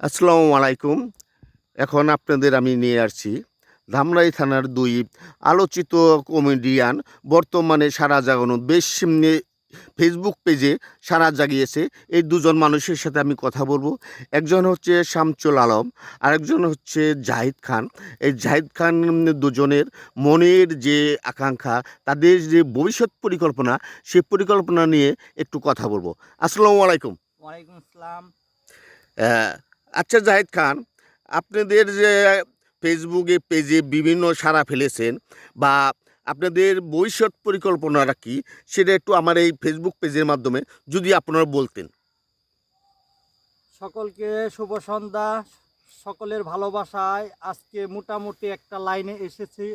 আসসালামু আলাইকুম। এখন আপনাদের আমি নিয়ে আসছি ধামরাই থানার দুই আলোচিত কমেডিয়ান। বর্তমানে সারা জাগানো বেশ ফেসবুক পেজে সারা জাগিয়েছে। এই দুজন মানুষের সাথে আমি কথা বলব। একজন হচ্ছে শামচুল আলম আরেকজন হচ্ছে জাহিদ খান। এই জাহিদ খান দুজনের মনের যে আকাঙ্ক্ষা তাদের যে ভবিষ্যৎ পরিকল্পনা সেই পরিকল্পনা নিয়ে একটু কথা বলব। আসসালামু আলাইকুম। ওয়ালাইকুম আসসালাম। আহ, আচ্ছা জাহিদ খান, আপনাদের যে ফেসবুকে পেজে বিভিন্ন সাড়া ফেলেছেন বা আপনাদের ভবিষ্যৎ পরিকল্পনাটা কি, সেটা একটু আমার এই ফেসবুক পেজের মাধ্যমে যদি আপনারা বলতেন। সকলকে শুভ সন্ধ্যা, সকলের ভালোবাসায় আজকে মোটামুটি একটা লাইনে এসেছি।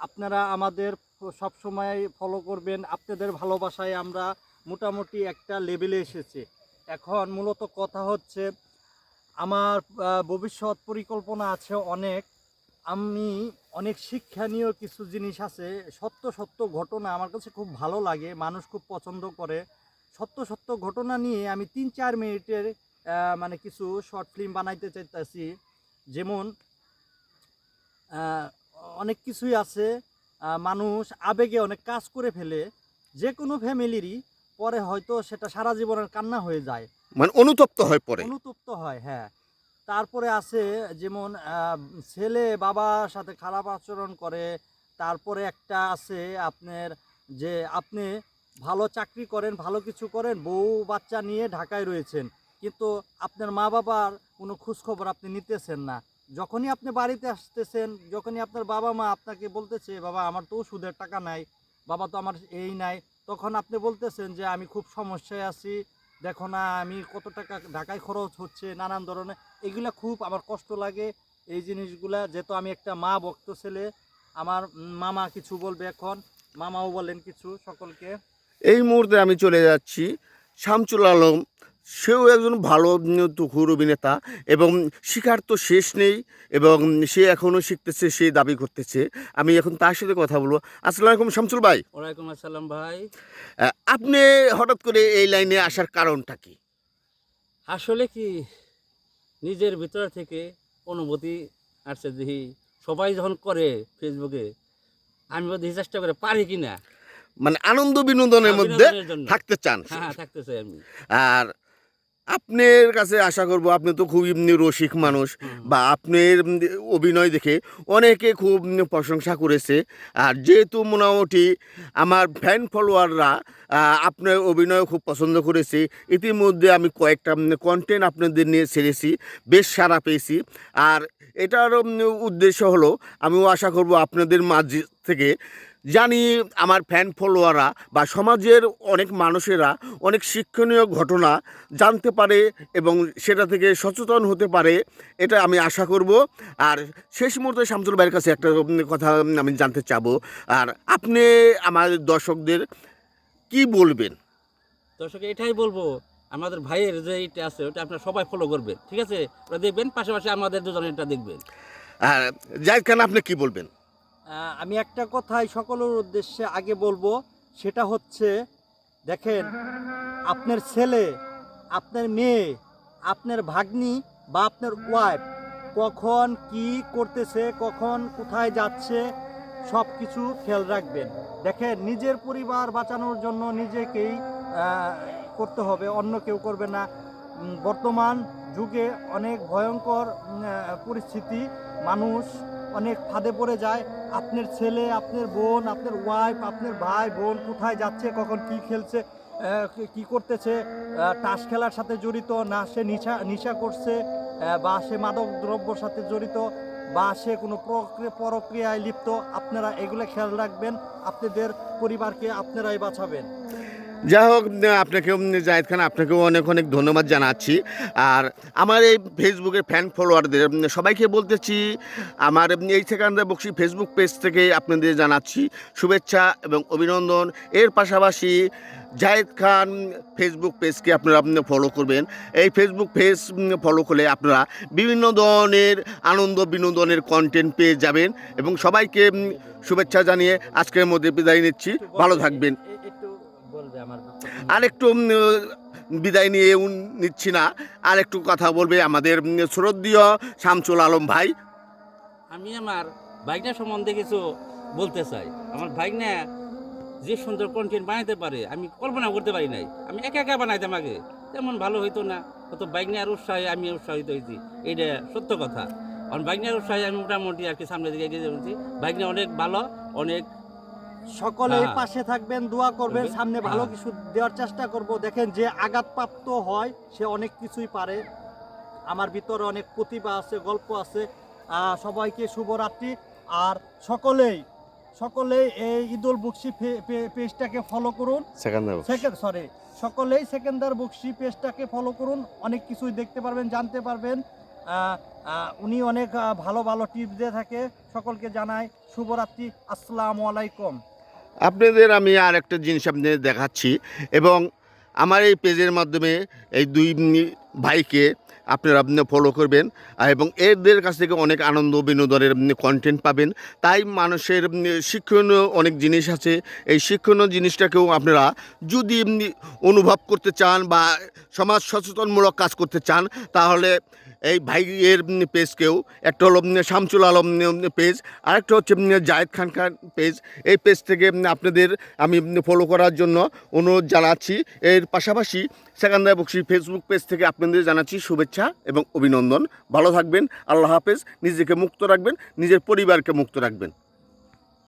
আপনারা আমাদের সব সময় ফলো করবেন, আপনাদের ভালোবাসায় আমরা মোটামুটি একটা লেভেলে এসেছি। এখন মূলত কথা হচ্ছে আমার ভবিষ্যৎ পরিকল্পনা আছে অনেক। আমি অনেক শিক্ষণীয় কিছু জিনিস আছে। সত্য সত্য ঘটনা আমার কাছে খুব ভালো লাগে, মানুষ খুব পছন্দ করে। সত্য সত্য ঘটনা নিয়ে আমি তিন, চার মিনিটের মানে কিছু শর্ট ফিল্ম বানাইতে চাইতেছি। যেমন অনেক কিছুই আছে। মানুষ আবেগে অনেক কাজ করে ফেলে। যে কোনো ফ্যামিলিরই পরে হয়তো সেটা সারা জীবনের কান্না হয়ে যায়। মানে অনুতপ্ত হয় পরে। অনুতপ্ত হয় হ্যাঁ। তারপরে আছে যেমন ছেলে বাবার সাথে খারাপ আচরণ করে তারপরে একটা আছে আপনার যে আপনি ভালো চাকরি করেন ভালো কিছু করেন বউ বাচ্চা নিয়ে ঢাকায় রয়েছেন। কিন্তু আপনার মা বাবার কোনো খোঁজখবর আপনি নিতেছেন না। যখনই আপনি বাড়িতে আসতেছেন যখনই আপনার বাবা মা আপনাকে বলতেছে বাবা আমার তো ওষুধের টাকা নাই বাবা তো আমার এই নাই। তখন আপনি বলতেছেন যে আমি খুব সমস্যায় আছি, দেখো না, আমি কত টাকা ঢাকায় খরচ হচ্ছে, নানান ধরনের, এগুলা খুব আমার কষ্ট লাগে। এই জিনিসগুলা, যেহেতু আমি একটা মা ভক্ত ছেলে, আমার মামা কিছু বলবে এখন, মামাও বলেন কিছু সকলকে। এই মুহূর্তে আমি চলে যাচ্ছি শামচুল আলম সেও একজন ভালো তুখুর অভিনেতা এবং শিকার তো শেষ নেই এবং সে এখনও শিখতেছে সে দাবি করতেছে। আমি এখন তার সাথে কথা বলব। আসসালামু আলাইকুম শামসুল ভাই। ওয়ালাইকুম আসসালাম ভাই। আপনি হঠাৎ করে এই লাইনে আসার কারণটা কি? আসলে কি নিজের ভিতর থেকে অনুভূতি আসছে দেখি সবাই যখন করে ফেসবুকে আমি বোধ চেষ্টা করে পারি কি না মানে আনন্দ বিনোদনের মধ্যে থাকতে চান। হ্যাঁ হ্যাঁ থাকতে চাই আমি। আর আপনার কাছে আশা করব আপনি তো খুবই এমনি রসিক মানুষ বা আপনার অভিনয় দেখে অনেকে খুব প্রশংসা করেছে। আর যেহেতু মোটামুটি আমার ফ্যান ফলোয়াররা আপনার অভিনয় খুব পছন্দ করেছে ইতিমধ্যে আমি কয়েকটা কন্টেন্ট আপনাদের নিয়ে ছেড়েছি বেশ সাড়া পেয়েছি। আর এটার উদ্দেশ্য হলো আমিও আশা করব আপনাদের মাঝ থেকে জানি আমার ফ্যান ফলোয়াররা বা সমাজের অনেক মানুষেরা অনেক শিক্ষণীয় ঘটনা জানতে পারে এবং সেটা থেকে সচেতন হতে পারে এটা আমি আশা করব। আর শেষ মুহূর্তে শামসুল ভাইয়ের কাছে একটা কথা আমি জানতে চাবো। আর আপনি আমার দর্শকদের কি বলবেন? দর্শক এটাই বলব আমাদের ভাইয়ের যে এটা আছে ওটা আপনারা সবাই ফলো করবেন ঠিক আছে? ওটা দেখবেন পাশাপাশি আমাদের দুজনের এটা দেখবেন। আর যাই কেন আপনি কি বলবেন? আমি একটা কথাই সকলের উদ্দেশ্যে আগে বলব, সেটা হচ্ছে, দেখেন, আপনার ছেলে, আপনার মেয়ে, আপনার ভাগ্নি বা আপনার ওয়াইফ কখন কি করতেছে, কখন কোথায় যাচ্ছে সব কিছু খেয়াল রাখবেন। দেখেন, নিজের পরিবার বাঁচানোর জন্য নিজেকেই করতে হবে, অন্য কেউ করবে না। বর্তমান যুগে অনেক ভয়ঙ্কর পরিস্থিতি, মানুষ অনেক ফাঁদে পড়ে যায়। আপনার ছেলে, আপনার বোন, আপনার ওয়াইফ আপনার ভাই, বোন কোথায় যাচ্ছে, কখন কি খেলছে কি- করতেছে তাস খেলার সাথে জড়িত না সে নিশা নিশা করছে বা সে মাদক দ্রব্যর সাথে জড়িত, বা সে কোনো প্রক্রিয়া, প্রক্রিয়ায় লিপ্ত। আপনারা এগুলো খেয়াল রাখবেন। আপনাদের পরিবারকে আপনারাই বাঁচাবেন। যাই হোক আপনাকেও জাহিদ খান, আপনাকেও অনেক অনেক ধন্যবাদ জানাচ্ছি। আর আমার এই ফেসবুকের ফ্যান ফলোয়ারদের সবাইকে বলতেছি, আমার এই সেখানটা বক্সি ফেসবুক পেজ থেকে আপনাদের জানাচ্ছি শুভেচ্ছা এবং অভিনন্দন। এর পাশাপাশি জাহিদ খান ফেসবুক পেজকে আপনারা আপনি ফলো করবেন। এই ফেসবুক পেজ ফলো করলে আপনারা বিভিন্ন ধরনের আনন্দ বিনোদনের কন্টেন্ট পেয়ে যাবেন। এবং সবাইকে শুভেচ্ছা জানিয়ে আজকের মধ্যে বিদায় নিচ্ছি। ভালো থাকবেন। আর একটু বিদায় নিয়ে উন- নিচ্ছি না। আর একটু কথা বলবে আমাদের শ্রদ্ধীয় শামসুল আলম ভাই। আমি আমার বাইকনা সম্বন্ধে কিছু বলতে চাই। আমার বাইকনা যে সুন্দর কন্টেন্ট বানাইতে পারে আমি কল্পনা করতে পারি নাই। আমি একা একা বানাইতাম আগে। তেমন ভালো হইতো না। হয়তো বাইকনার উৎসাহে আমি উৎসাহিত হয়েছি এইটা সত্য কথা। কারণ বাইকনার উৎসাহে আমি মোটামুটি আর কি সামনের দিকে এগিয়ে যাচ্ছি। বাইকনা অনেক ভালো অনেক সকলেই হ্যাঁ। পাশে থাকবেন দোয়া করবেন সামনে ভালো হ্যাঁ। কিছু দেওয়ার চেষ্টা করব। দেখেন যে আঘাতপ্রাপ্ত হয় সে অনেক কিছুই পারে। আমার ভিতরে অনেক প্রতিভা আছে গল্প আছে। আহ, সবাইকে শুভরাত্রি। আর সকলেই সকলেই এই ঈদুল বক্সি পেজটাকে ফলো করুন। সেকেন্ড সরি সকলেই সেকেন্ডার বক্সি পেজটাকে ফলো করুন। অনেক কিছুই দেখতে পারবেন জানতে পারবেন। উনি অনেক ভালো ভালো টিপস দিয়ে থাকে। সকলকে জানাই শুভরাত্রি, আসসালামু আলাইকুম। আপনাদের আমি আর একটা জিনিস আপনাদের দেখাচ্ছি এবং আমার এই পেজের মাধ্যমে এই দুই ভাইকে আপনারা আপনি ফলো করবেন এবং এদের কাছ থেকে অনেক আনন্দ, বিনোদনের কন্টেন্ট পাবেন। তাই মানুষের শিক্ষণীয় অনেক জিনিস আছে। এই শিক্ষণীয় জিনিসটাকেও আপনারা যদি অনুভব করতে চান বা সমাজ সচেতনমূলক কাজ করতে চান, তাহলে এই ভাইয়ের পেজ পেজকেও। একটা হলো শামসুল আলম পেজ, আরেকটা হচ্ছে জায়েদ খান খান পেজ। এই পেজ থেকে আপনাদের আমি ফলো করার জন্য অনুরোধ জানাচ্ছি। এর পাশাপাশি সেকান্দার বক্সি ফেসবুক পেজ থেকে আপনাদের জানাচ্ছি শুভেচ্ছা এবং অভিনন্দন। ভালো থাকবেন, আল্লাহ হাফেজ। নিজেকে মুক্ত রাখবেন, নিজের পরিবারকে মুক্ত রাখবেন।